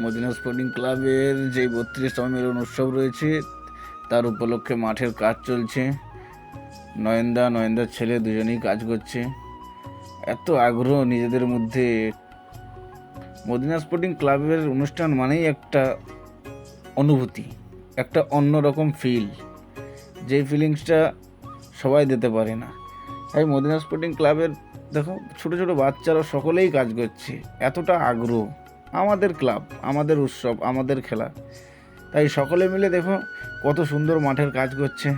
Medina sporting ক্লাবের যে বত্রিশতম মিলন উৎসব রয়েছে, তার উপলক্ষে মাঠের কাজ চলছে। নয়নদা, নয়নদার ছেলে দুজনেই কাজ করছে। এত আগ্রহ নিজেদের মধ্যে। মদিনা স্পোর্টিং ক্লাবের অনুষ্ঠান মানেই একটা অনুভূতি, একটা অন্যরকম ফিল যেই ফিলিংসটা সবাই দিতে পারে না। তাই মদিনা স্পোর্টিং ক্লাবের, দেখো, ছোট ছোট বাচ্চারা সকলেই কাজ করছে। এতটা আগ্রহ। আমাদের ক্লাব, আমাদের উৎসব, আমাদের খেলা। তাই সকলে মিলে দেখো কত সুন্দর মাঠের কাজ করছে।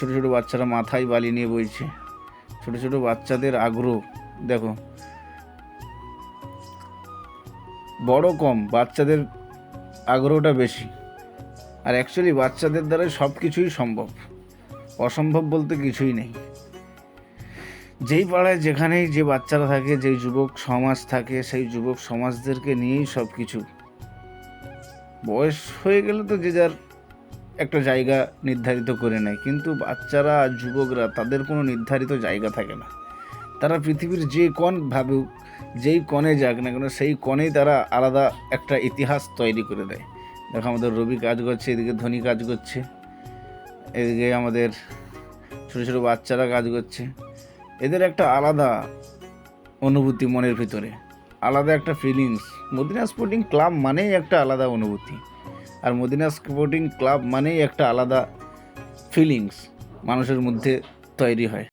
ছোট ছোট বাচ্চারা মাথায় বালি নিয়ে বইছে। ছোট ছোট বাচ্চাদের আগ্রহ, দেখো। বড় কম, বাচ্চাদের আগ্রহটা বেশি। আর অ্যাকচুয়ালি বাচ্চাদের দ্বারা সব কিছুই সম্ভব। অসম্ভব বলতে কিছুই নেই। যেই পাড়ায় যেখানেই যে বাচ্চারা থাকে, যেই যুবক সমাজ থাকে, সেই যুবক সমাজদেরকে নিয়েই সব কিছু বয়স হয়ে গেলে তো যে যার একটা জায়গা নির্ধারিত করে নেয়। কিন্তু বাচ্চারা যুবকরা, তাদের কোনো নির্ধারিত জায়গা থাকে না। তারা পৃথিবীর যে কোন ভাবুক, যেই কণে যাক না কেন, সেই কণেই তারা আলাদা একটা ইতিহাস তৈরি করে দেয়। দেখো আমাদের রবি কাজ করছে, এদিকে ধনী কাজ করছে, এদিকে আমাদের ছোটো ছোটো বাচ্চারা কাজ করছে। এদের একটা আলাদা অনুভূতি মনের ভিতরে, আলাদা একটা ফিলিংস মদিনা স্পোর্টিং ক্লাব মানেই একটা আলাদা অনুভূতি, আর মদিনা স্পোর্টিং ক্লাব মানেই একটা আলাদা ফিলিংস মানুষের মধ্যে তৈরি হয়।